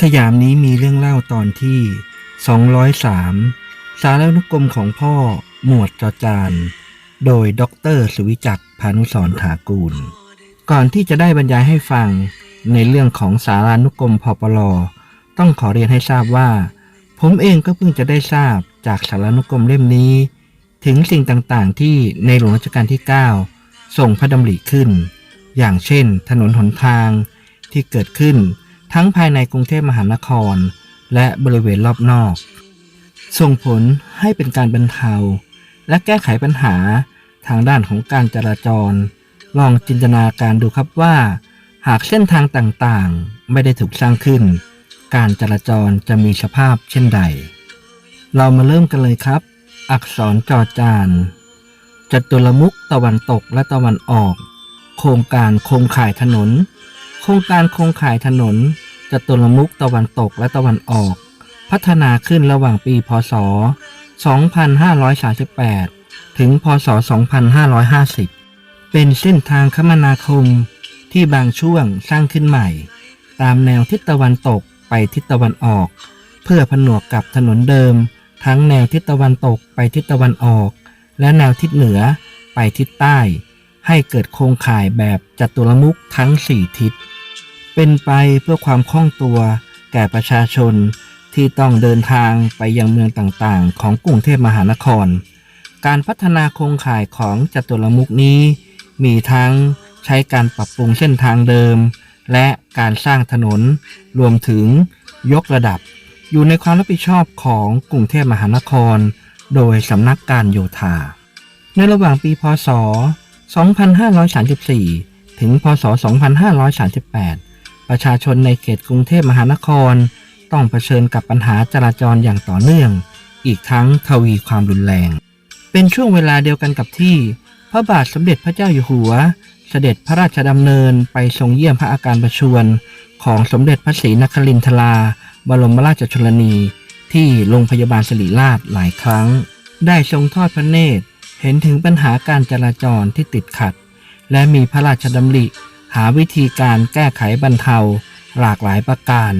สยามนี้มีเรื่องเล่าตอนที่ 203 สารนุกรมของพ่อหมวดจอจาน โดยด็อกเตอร์สุวิจักพานุสรถากูล ก่อนที่จะได้บรรยายให้ฟังในเรื่องของสารานุกรมพปลต้องขอเรียนให้ทราบว่า ผมเองก็เพิ่งจะได้ทราบจากสารานุกรมเล่มนี้ ถึงสิ่งต่างๆที่ในหลวงรัชกาลที่ 9 ส่งพระดำริขึ้น อย่างเช่น ถนนหนทางที่เกิดขึ้น ทั้งภายในกรุงเทพมหานคร และบริเวณรอบนอก ส่งผลให้เป็นการบรรเทา และแก้ไขปัญหาทางด้านของการจราจร ลองจินตนาการดูครับว่า หากเส้นทางต่างๆ ไม่ได้ถูกสร้างขึ้น การจราจรจะมีสภาพเช่นใด เรามาเริ่มกันเลยครับ อักษรจอจานจตุรมุขตะวันตกและตะวันออก โครงการโครงข่ายถนน โครงการโครงข่ายถนน จตุรมุขตะวันตกและตะวันออก พัฒนาขึ้นระหว่างปีพศ 2538 ถึงพศ 2550 เป็นเส้นทางคมนาคมที่บางช่วงสร้างขึ้นใหม่ ตามแนวทิศตะวันตกไปทิศตะวันออก เพื่อผนวกกับถนนเดิม ทั้งแนวทิศตะวันตกไปทิศตะวันออก และแนวทิศเหนือไปทิศใต้ ให้เกิดโครงข่ายแบบจัตุรมุขทั้ง 4 ทิศ เป็นไปเพื่อความคล่องตัว แก่ประชาชนที่ต้องเดินทางไปยังเมืองต่างๆ ของกรุงเทพมหานคร การพัฒนาโครงข่ายของจัตุรมุขนี้ มีทั้งใช้การปรับปรุงเส้นทางเดิม และการสร้างถนนรวมถึงยกระดับ อยู่ในความรับผิดชอบของกรุงเทพมหานคร โดยสำนักการโยธา ในระหว่างปีพศ 2534 ถึงพศ 2538 ประชาชนในเขตกรุงเทพมหานคร ต้องเผชิญกับปัญหาจราจรอย่างต่อเนื่อง อีกทั้งทวีความรุนแรง เป็นช่วงเวลาเดียวกันกับที่ พระบาทสมเด็จพระเจ้าอยู่หัว เสด็จพระราชดำเนินไปทรงเยี่ยมพระอาการประชวรของสมเด็จพระศรีนครินทราบรมราชชนนีที่โรงพยาบาลศิริราชหลายครั้ง ได้ทรงทอดพระเนตร เห็นถึงปัญหาการจราจรที่ติดขัด และมีพระราชดำริ หาวิธีการแก้ไขบรรเทา หลากหลายประการ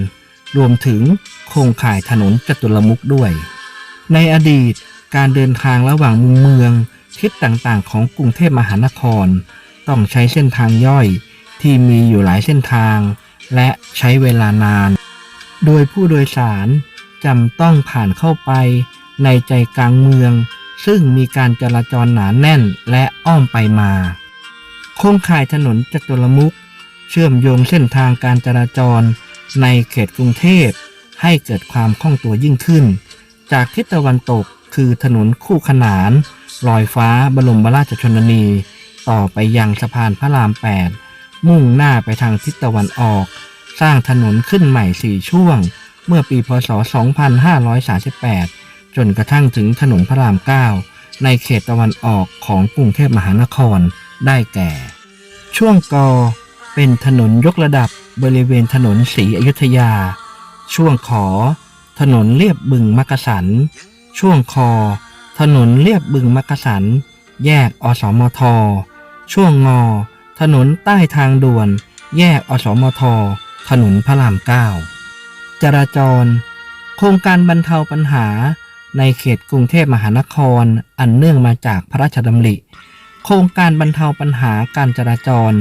รวมถึงโครงข่ายถนนจตุรมุขด้วย ในอดีตการเดินทางระหว่างมุมเมืองทิศต่างๆ ของกรุงเทพมหานคร ต้องใช้เส้นทางย่อยที่มีอยู่หลายเส้นทาง และใช้เวลานาน โดยผู้โดยสารจำต้องผ่านเข้าไปในใจกลางเมือง ซึ่งมีการจราจรหนาแน่นและอ้อมไปมา โครงข่ายถนนจตุรมุขเชื่อมโยงเส้นทางการจราจร ในเขตกรุงเทพ ให้เกิดความคล่องตัวยิ่งขึ้น จากทิศตะวันตกคือถนนคู่ขนานลอยฟ้าบรมบราชชนนี ต่อไปยังสะพานพระราม 8 มุ่งหน้าไปทางทิศตะวันออก สร้างถนนขึ้นใหม่สี่ช่วง เมื่อปีพศ 2538 จนกระทั่งถึงถนนพระราม 9 ในเขตตะวันออกของกรุงเทพมหานครได้แก่ ช่วงกอเป็นถนนยกระดับบริเวณถนนศรีอยุธยา ช่วงขอ ถนนเลียบบึงมักกะสัน ช่วงคอ ถนนเลียบบึงมักกะสัน แยกอสมท ช่วงงอ ถนนใต้ทางด่วน แยกอสมท ถนนพระรามเก้าจราจร โครงการบรรเทาปัญหาในเขตกรุงเทพมหานครอันเนื่องมาจากพระราชดำริ โครงการบรรเทาปัญหาการจราจร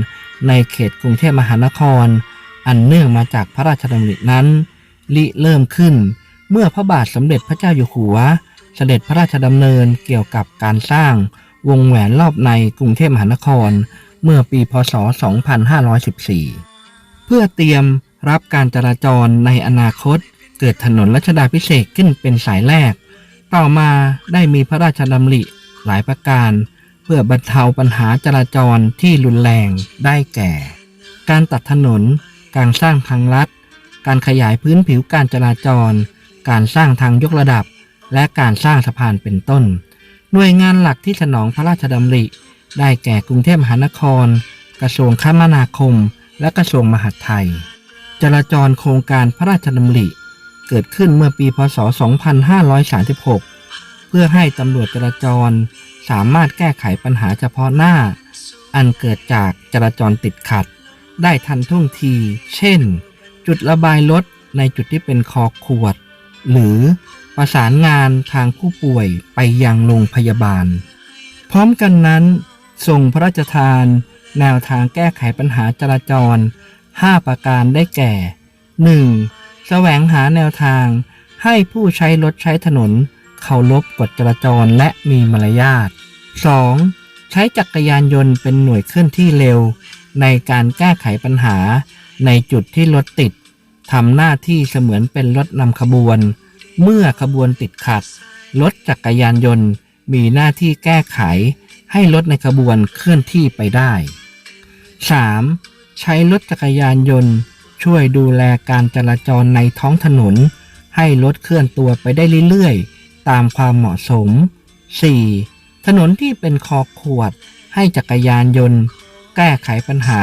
ในเขตกรุงเทพมหานคร อันเนื่องมาจากพระราชดำรินั้นริเริ่มขึ้น เมื่อพระบาทสมเด็จพระเจ้าอยู่หัว เสด็จพระราชดำเนินเกี่ยวกับการสร้างวงแหวนรอบในกรุงเทพมหานคร เมื่อปีพศ 2514 เพื่อเตรียมรับการจราจรในอนาคต เกิดถนนรัชดาพิเศษขึ้นเป็นสายแรก ต่อมาได้มีพระราชดำริหลายประการ พื่อบรรเทาปัญหาจราจรที่รุนแรงได้แก่ การตัดถนน การสร้างทางลัด การขยายพื้นผิวการจราจร การสร้างทางยกระดับ และการสร้างสะพานเป็นต้น หน่วยงานหลักที่สนองพระราชดำริ ได้แก่กรุงเทพมหานคร กระทรวงคมนาคม และกระทรวงมหาดไทย จราจรโครงการพระราชดำริ เกิดขึ้นเมื่อปีพศ 2536 เพื่อให้ตำรวจจราจร สามารถแก้ไขปัญหาเฉพาะหน้า อันเกิดจากจราจรติดขัด ได้ทันท่วงที เช่น จุดระบายรถในจุดที่เป็นคอขวด หรือประสานงานทางผู้ป่วยไปยังโรงพยาบาล พร้อมกันนั้นส่งพระราชทาน แนวทางแก้ไขปัญหาจราจร 5 ประการได้แก่ 1. แสวงหาแนวทางให้ผู้ใช้รถใช้ถนน เคารพกฎจราจรและมีมารยาท 2. ใช้จักรยานยนต์เป็นหน่วยเคลื่อนที่เร็ว ในการแก้ไขปัญหาในจุดที่รถติดทำหน้าที่เสมือนเป็นรถนำขบวน เมื่อขบวนติดขัด รถจักรยานยนต์มีหน้าที่แก้ไข ให้รถในขบวนเคลื่อนที่ไปได้ 3. ใช้รถจักรยานยนต์ ช่วยดูแลการจราจรในท้องถนน ให้รถเคลื่อนตัวไปได้เรื่อยๆ ตามความเหมาะสม 4. ถนนที่เป็นคอขวด ให้จักรยานยนต์ แก้ไขปัญหา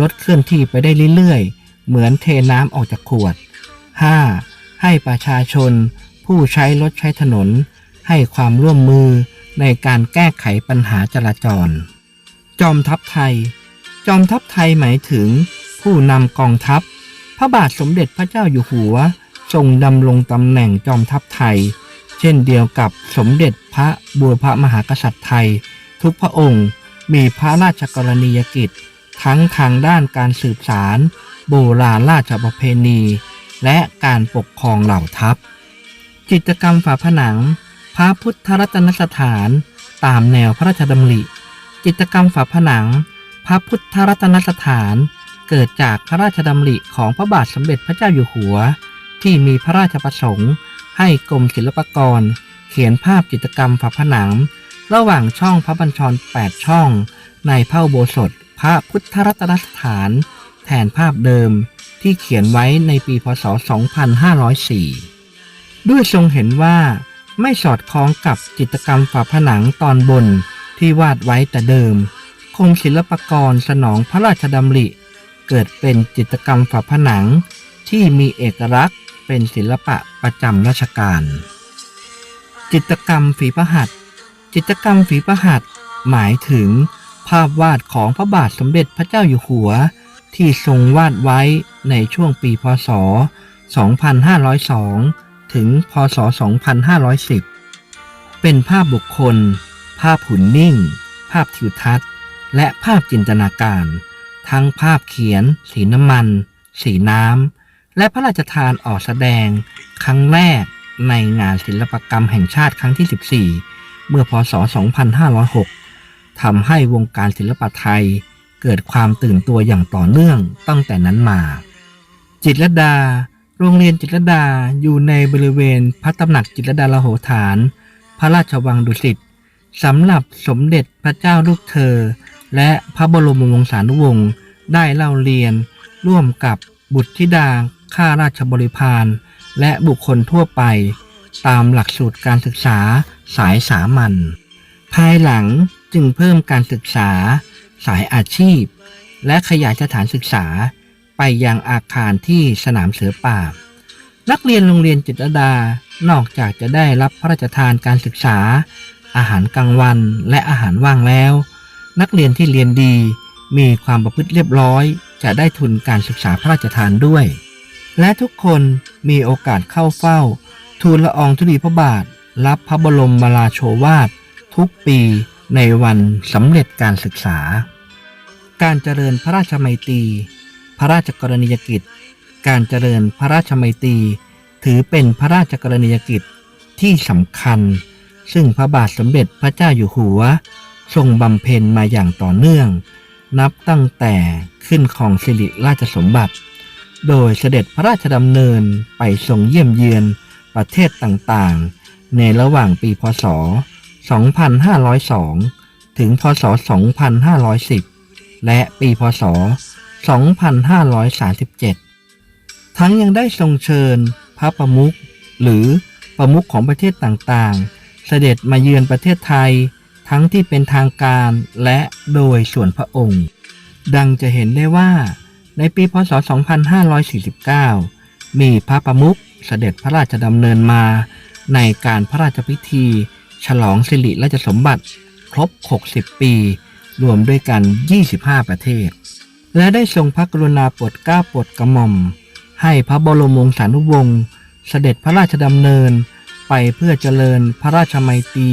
รถเคลื่อนที่ไปได้เรื่อยๆ เหมือนเทน้ำออกจากขวด 5. ให้ประชาชน ผู้ใช้รถใช้ถนน ให้ความร่วมมือในการแก้ไขปัญหาจราจร จอมทัพไทย จอมทัพไทยหมายถึง ผู้นำกองทัพ พระบาทสมเด็จพระเจ้าอยู่หัว ทรงดำรงตำแหน่งจอมทัพไทย ช่นเดียวกับสมเด็จพระบูรพมหากษัตริย์ไทย ทุกพระองค์มีพระราชกรณียกิจ ทั้งทางด้านการสืบสารโบราณราชประเพณี และการปกครองเหล่าทัพ จิตรกรรมฝาผนัง พระพุทธรัตนสถานตามแนวพระราชดำริ จิตรกรรมฝาผนัง พระพุทธรัตนสถานเกิดจากพระราชดำริของพระบาทสมเด็จพระเจ้าอยู่หัว ที่มีพระราชประสงค์ ให้กรมศิลปากร เขียนภาพจิตรกรรมฝาผนัง ระหว่างช่องพระบัญชร 8 ช่อง ในพระโบสถพระพุทธรัตนสถาน แทนภาพเดิมที่เขียนไว้ในปีพศ 2504 ด้วยทรงเห็นว่าไม่สอดคล้องกับจิตรกรรมฝาผนังตอนบนที่วาดไว้แต่เดิมกรมศิลปากรสนองพระราชดำริ เกิดเป็นจิตรกรรมฝาผนังที่มีเอกลักษณ์ เป็นศิลปะประจำราชการ จิตรกรรมฝีพระหัตถ์จิตรกรรมฝีพระหัตถ์หมายถึง ภาพวาดของพระบาทสมเด็จพระเจ้าอยู่หัว ที่ทรงวาดไว้ในช่วงปีพศ 2502 ถึง พศ 2510 เป็นภาพบุคคล ภาพหุ่นนิ่ง ภาพทิวทัศน์ และภาพจินตนาการ ทั้งภาพเขียน สีน้ำมัน สีน้ำ และพระราชทานออกแสดงครั้งแรกในงานศิลปกรรมแห่งชาติครั้งที่ 14 เมื่อพศ 2506 ทำให้วงการศิลปะไทยเกิดความตื่นตัวอย่างต่อเนื่องตั้งแต่นั้นมา จิตรดา โรงเรียนจิตรดาอยู่ในบริเวณพระตำหนักจิตรดาลโหฐาน พระราชวังดุสิตสำหรับสมเด็จพระเจ้าลูกเธอ และพระบรมวงศานุวงศ์ได้เล่าเรียนร่วมกับบุตรธิดา ข้าราชบริพารและบุคคลทั่วไป ตามหลักสูตรการศึกษาสายสามัญภายหลังจึงเพิ่มการศึกษา สายอาชีพ และขยายสถานศึกษาไปยังอาคารที่สนามเสือป่า นักเรียนโรงเรียนจิตรดานอกจากจะได้รับพระราชทานการศึกษา อาหารกลางวันและอาหารว่างแล้ว นักเรียนที่เรียนดีมีความประพฤติเรียบร้อย จะได้ทุนการศึกษาพระราชทานด้วย และทุกคนมีโอกาสเข้าเฝ้า ทูลละอองธุลีพระบาท รับพระบรมมาราโชวาท ทุกปีในวันสำเร็จการศึกษา การเจริญพระราชมัยตรี พระราชกรณียกิจ การเจริญพระราชมัยตรี ถือเป็นพระราชกรณียกิจที่สำคัญ ซึ่งพระบาทสมเด็จพระเจ้าอยู่หัว ทรงบำเพ็ญมาอย่างต่อเนื่อง นับตั้งแต่ขึ้นของสิริราชสมบัติ โดยเสด็จพระราชดำเนินไปทรงเยี่ยมเยือนประเทศต่างๆ ในระหว่างปีพศ 2502 ถึงพศ 2510 และปีพศ 2537 ทั้งยังได้ทรงเชิญพระประมุขหรือประมุขของประเทศต่างๆ เสด็จมาเยือนประเทศไทย ทั้งที่เป็นทางการและโดยส่วนพระองค์ ดังจะเห็นได้ว่า ในปีพศ 2549 มีพระประมุขเสด็จพระราชดำเนินมา ในการพระราชพิธี ฉลองสิริราชสมบัติ ครบ 60 ปี รวมด้วยกัน 25 ประเทศ และได้ทรงพระกรุณาโปรดเกล้าโปรดกระหม่อม ให้พระบรมวงศานุวงศ์เสด็จพระราชดำเนินไปเพื่อเจริญพระราชมัยตรี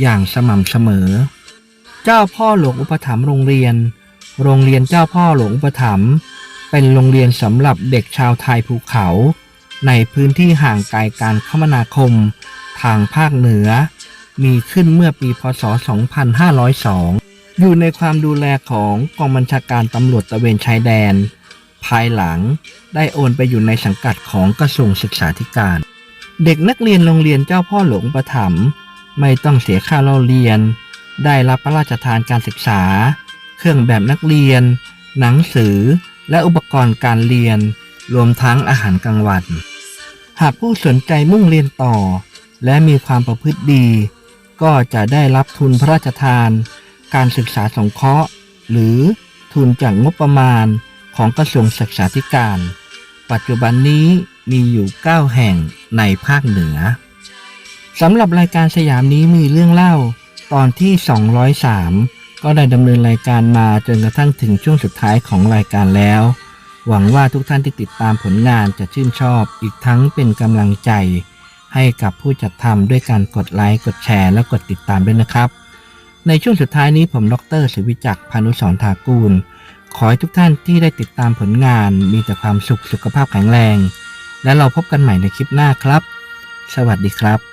อย่างสม่ำเสมอ เจ้าพ่อหลวงอุปถัมภ์โรงเรียน โรงเรียนเจ้าพ่อหลวงอุปถัมเป็นโรงเรียนสำหรับเด็กชาวไทยภูเขา ในพื้นที่ห่างไกลการคมนาคม ทางภาคเหนือ มีขึ้นเมื่อปีพศ 2502 อยู่ในความดูแลของกองบัญชาการตำรวจตะเวนชายแดน ภายหลังได้โอนไปอยู่ในสังกัดของกระทรวงศึกษาธิการ เด็กนักเรียนโรงเรียนเจ้าพ่อหลวงประถมไม่ต้องเสียค่าเล่าเรียน ได้รับพระราชทานการศึกษา เครื่องแบบนักเรียน หนังสือ และอุปกรณ์การเรียน รวมทั้งอาหารกลางวัน หากผู้สนใจมุ่งเรียนต่อ และมีความประพฤติดี ก็จะได้รับทุนพระราชทาน การศึกษาสงเคราะห์ หรือทุนจากงบประมาณของกระทรวงศึกษาธิการ ปัจจุบันนี้มีอยู่ 9 แห่งในภาคเหนือสำหรับรายการสยามนี้มีเรื่องเล่าตอนที่ 203 ก็ได้ดำเนินรายการมาจนกระทั่งถึงช่วงสุดท้ายของรายการแล้ว หวังว่าทุกท่านที่ติดตามผลงานจะชื่นชอบ อีกทั้งเป็นกำลังใจ ให้กับผู้จัดทำด้วยการกดไลค์กดแชร์และกดติดตามด้วยนะครับ ในช่วงสุดท้ายนี้ผมดรสุวิจักพานุสรทากูล ขอให้ทุกท่านที่ได้ติดตามผลงาน มีแต่ความสุขสุขภาพแข็งแรง และเราพบกันใหม่ในคลิปหน้าครับ สวัสดีครับ